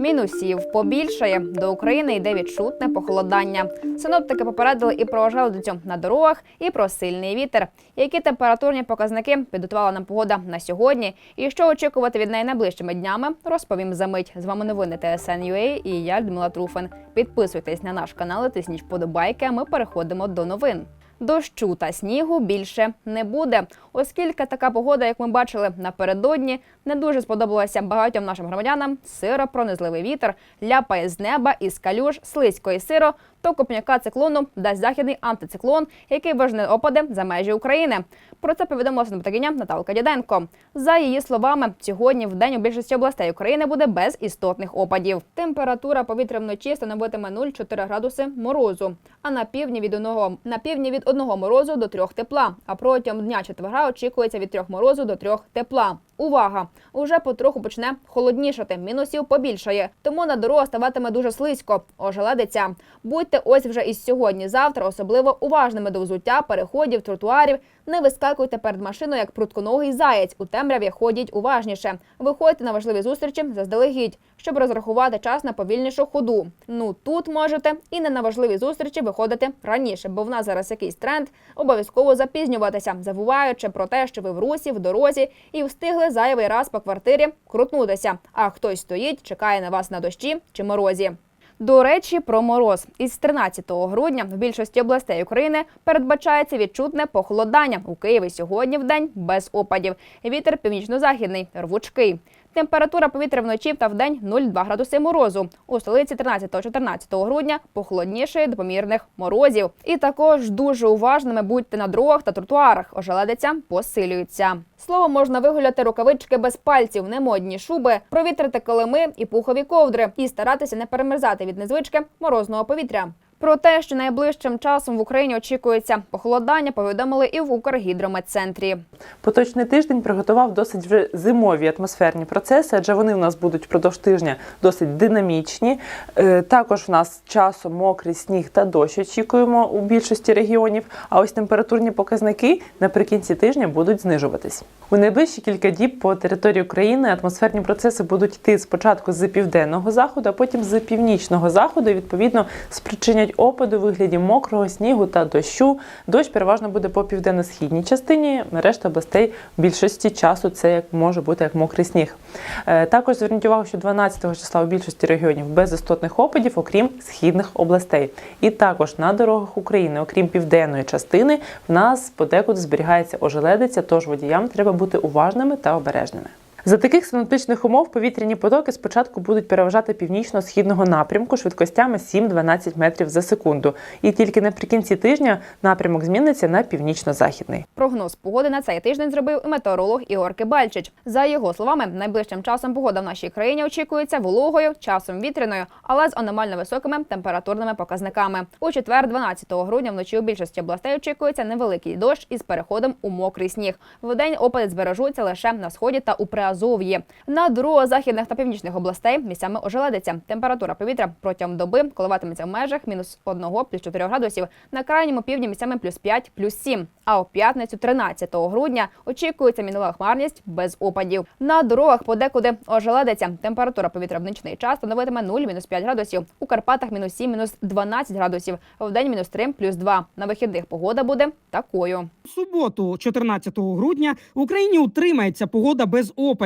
Мінусів побільшає. До України йде відчутне похолодання. Синоптики попередили і про ожеледицю на дорогах, і про сильний вітер. Які температурні показники підготувала нам погода на сьогодні? І що очікувати від неї найближчими днями? Розповім за мить. З вами новини ТСН.UA і я Людмила Труфен. Підписуйтесь на наш канал, тисніть вподобайки. а Ми переходимо до новин. Дощу та снігу більше не буде, оскільки така погода, як ми бачили напередодні, не дуже сподобалася багатьом нашим громадянам. Сиро, пронизливий вітер, ляпає з неба із калюж, слизько і сиро. То копняка циклону дасть західний антициклон, який вижне опади за межі України. Про це повідомила синоптикиня Наталка Діденко. За її словами, сьогодні в день у більшості областей України буде без істотних опадів. Температура повітря вночі становитиме 0,4 градуси морозу, а на півдні від одного на півдні від одного морозу до трьох тепла. А протягом дня четверга очікується від трьох морозу до трьох тепла. Увага! Уже потроху почне холоднішати, мінусів побільшає. Тому на дорогу ставатиме дуже слизько. Ожеледиться. Будьте ось вже із сьогодні, завтра особливо уважними до взуття, переходів, тротуарів. Не вискакуйте перед машиною, як прутконогий заєць. У темряві ходіть уважніше. Виходьте на важливі зустрічі заздалегідь, щоб розрахувати час на повільнішу ходу. Ну тут можете і не на важливі зустрічі виходити раніше, бо в нас зараз якийсь тренд обов'язково запізнюватися, забуваючи про те, що ви в русі, в дорозі і встигли зайвий раз по квартирі крутнутися. А хтось стоїть, чекає на вас на дощі чи морозі. До речі, про мороз із 13 грудня в більшості областей України передбачається відчутне похолодання. У Києві сьогодні в день без опадів. Вітер північно-західний, рвучкий. Температура повітря вночі та вдень 0,2 градуси морозу. У столиці 13-14 грудня похолодніше до помірних морозів. І також дуже уважними будьте на дорогах та тротуарах. Ожеледиця посилюється. Слово можна вигуляти рукавички без пальців, немодні шуби, провітрити килими і пухові ковдри і старатися не перемерзати від незвички морозного повітря. Про те, що найближчим часом в Україні очікується похолодання, повідомили і в Укргідрометцентрі. Поточний тиждень приготував досить вже зимові атмосферні процеси, адже вони в нас будуть впродовж тижня досить динамічні. Е, Також в нас часом мокрий сніг та дощ очікуємо у більшості регіонів. А ось температурні показники наприкінці тижня будуть знижуватись. У найближчі кілька діб по території України атмосферні процеси будуть йти спочатку з південного заходу, а потім з північного заходу. І, відповідно, спричинять опади у вигляді мокрого снігу та дощу. Дощ переважно буде по південно-східній частині. Решта областей в більшості часу це як може бути як мокрий сніг. Е, Також зверніть увагу, що 12 числа у більшості регіонів без істотних опадів, окрім східних областей. І також на дорогах України, окрім південної частини, в нас подекуди зберігається ожеледиця, тож водіям треба бути уважними та обережними. За таких синоптичних умов повітряні потоки спочатку будуть переважати північно-східного напрямку швидкостями 7-12 метрів за секунду. І тільки наприкінці тижня напрямок зміниться на північно-західний. Прогноз погоди на цей тиждень зробив і метеоролог Ігор Кибальчич. За його словами, найближчим часом погода в нашій країні очікується вологою, часом вітряною, але з аномально високими температурними показниками. У четвер, 12 грудня, вночі у більшості областей очікується невеликий дощ із переходом у мокрий сніг. Вдень опади збережуться лише на сході та у Приазов'ї. На дорогах західних та північних областей місцями ожеледиться. Температура повітря протягом доби коливатиметься в межах мінус 1 плюс 4 градусів. На крайньому півдні місцями плюс 5, плюс 7. А у п'ятницю, 13 грудня, очікується мінлива хмарність без опадів. На дорогах подекуди ожеледиться. Температура повітря в нічний час становитиме 0, мінус 5 градусів. У Карпатах мінус 7, мінус 12 градусів. В день мінус 3, плюс 2. На вихідних погода буде такою. Суботу, 14 грудня, в Україні утримається погода без опадів.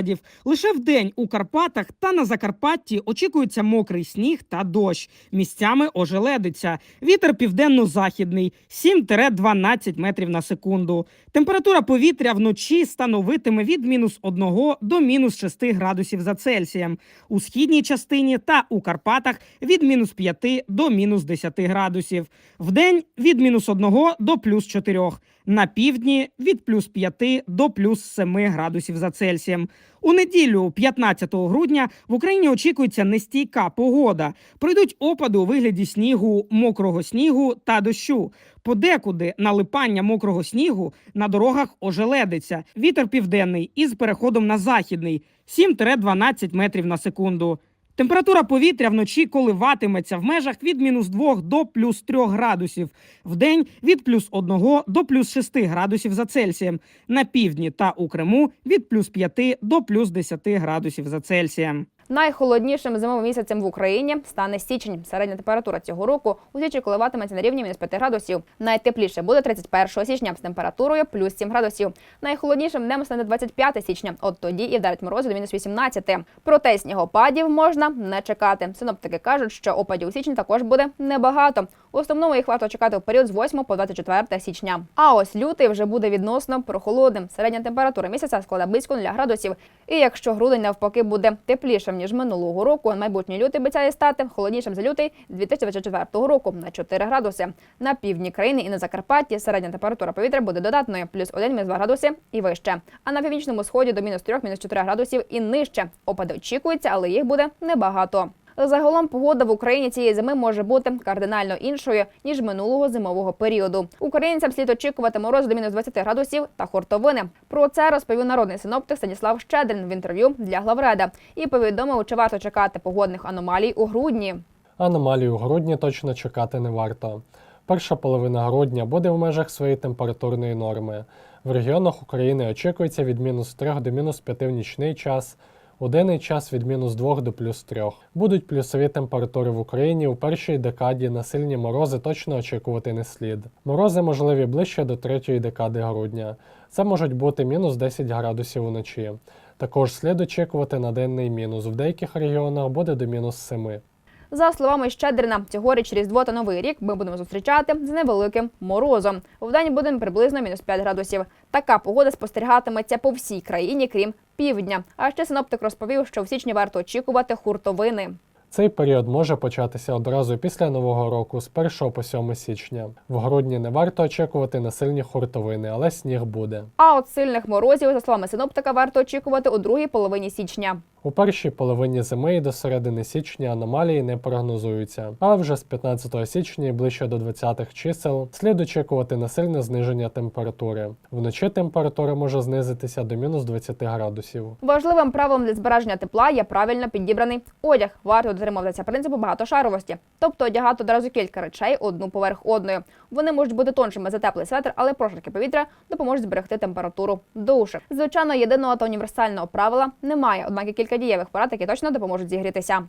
Лише вдень у Карпатах та на Закарпатті очікується мокрий сніг та дощ. Місцями ожеледиться. Вітер південно-західний 7-12 метрів на секунду. Температура повітря вночі становитиме від мінус 1 до мінус 6 градусів за Цельсієм. У східній частині та у Карпатах від мінус 5 до мінус 10 градусів. Вдень від мінус 1 до плюс 4. На півдні від плюс 5 до плюс 7 градусів за Цельсієм. У неділю, 15 грудня, в Україні очікується нестійка погода. Пройдуть опади у вигляді снігу, мокрого снігу та дощу. Подекуди налипання мокрого снігу на дорогах ожеледиться. Вітер південний із переходом на західний 7-12 метрів на секунду. Температура повітря вночі коливатиметься в межах від мінус 2 до плюс 3 градусів, в день від плюс 1 до плюс 6 градусів за Цельсієм, на півдні та у Криму від плюс 5 до плюс 10 градусів за Цельсієм. Найхолоднішим зимовим місяцем в Україні стане січень. Середня температура цього року у січні коливатиметься на рівні мінус 5 градусів. Найтепліше буде 31 січня з температурою плюс 7 градусів. Найхолоднішим днем стане 25 січня. От тоді і вдарить морози до мінус 18. Проте снігопадів можна не чекати. Синоптики кажуть, що опадів у січні також буде небагато. У основному їх варто чекати в період з 8 по 24 січня. А ось лютий вже буде відносно прохолодним. Середня температура місяця складе близько 0 градусів. І якщо грудень навпаки буде теплішим ніж минулого року, майбутній лютий обіцяє стати холоднішим за лютий 2024 року на 4 градуси. На півдні країни і на Закарпатті середня температура повітря буде додатною плюс 1 мінус 2 градуси і вище. А на північному сході до мінус 3 мінус 4 градусів і нижче. Опади очікуються, але їх буде небагато. Загалом погода в Україні цієї зими може бути кардинально іншою ніж минулого зимового періоду. Українцям слід очікувати мороз до мінус 20 градусів та хуртовини. Про це розповів народний синоптик Станіслав Щедрин в інтерв'ю для Главреда і повідомив, чи варто чекати погодних аномалій у грудні. Аномалій у грудні точно чекати не варто. Перша половина грудня буде в межах своєї температурної норми. В регіонах України очікується від мінус 3 до мінус 5 в нічний час, у денний час від мінус 2 до плюс 3. Будуть плюсові температури в Україні у першій декаді на сильні морози точно очікувати не слід. Морози можливі ближче до третьої декади грудня. Це можуть бути мінус 10 градусів уночі. Також слід очікувати на денний мінус. В деяких регіонах буде до мінус 7. За словами Щедрина, цьогоріч Різдво та Новий рік ми будемо зустрічати з невеликим морозом. Вдень буде приблизно мінус 5 градусів. Така погода спостерігатиметься по всій країні, крім півдня. А ще синоптик розповів, що в січні варто очікувати хуртовини. Цей період може початися одразу після нового року, з 1 по 7 січня. В грудні не варто очікувати на сильні хуртовини, але сніг буде. А от сильних морозів, за словами синоптика, варто очікувати у другій половині січня. У першій половині зими і до середини січня аномалії не прогнозуються, але вже з 15 січня і ближче до 20-х чисел слід очікувати на сильне зниження температури. Вночі температура може знизитися до мінус 20 градусів. Важливим правилом для збереження тепла є правильно підібраний одяг. Варто дотримуватися принципу багатошаровості, тобто одягати одразу кілька речей одну поверх одної. Вони можуть бути тоншими за теплий светр, але прошарки повітря допоможуть зберегти температуру довше. Звичайно, єдиного та універсального правила немає, однак є кілька дієвих порад, які точно допоможуть зігрітися.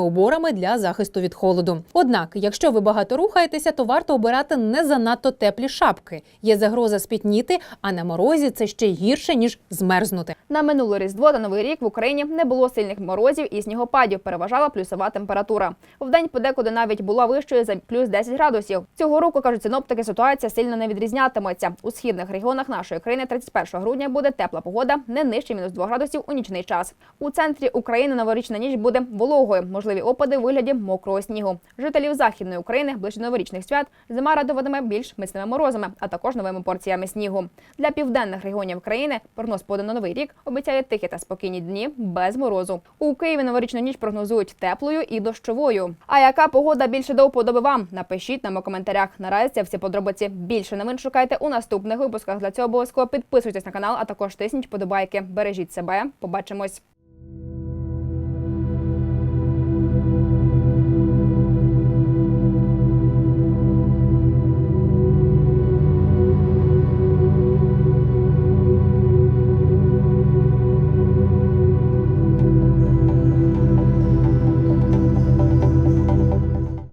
уборами для захисту від холоду. Однак, якщо ви багато рухаєтеся, то варто обирати не занадто теплі шапки. Є загроза спітніти, а на морозі це ще гірше ніж змерзнути. На минуле різдво та новий рік в Україні не було сильних морозів і снігопадів. Переважала плюсова температура. Вдень подекуди навіть була вищою за плюс 10 градусів. Цього року кажуть синоптики, ситуація сильно не відрізнятиметься. У східних регіонах нашої країни 31 грудня буде тепла погода, не нижче мінус 2 градусів у нічний час. У центрі України новорічна ніч буде вологою. Можливі опади у вигляді мокрого снігу. Жителів західної України ближче новорічних свят зима радуватиме більш міцними морозами, а також новими порціями снігу. Для південних регіонів країни прогноз поданий на новий рік обіцяє тихі та спокійні дні без морозу. У Києві новорічну ніч прогнозують теплою і дощовою. А яка погода більше до вподоби вам? Напишіть нам у коментарях. Наразі це всі подробиці. Більше новин шукайте у наступних випусках. Для цього обов'язково підписуйтесь на канал, а також тисніть подобайки. Бережіть себе. Побачимось.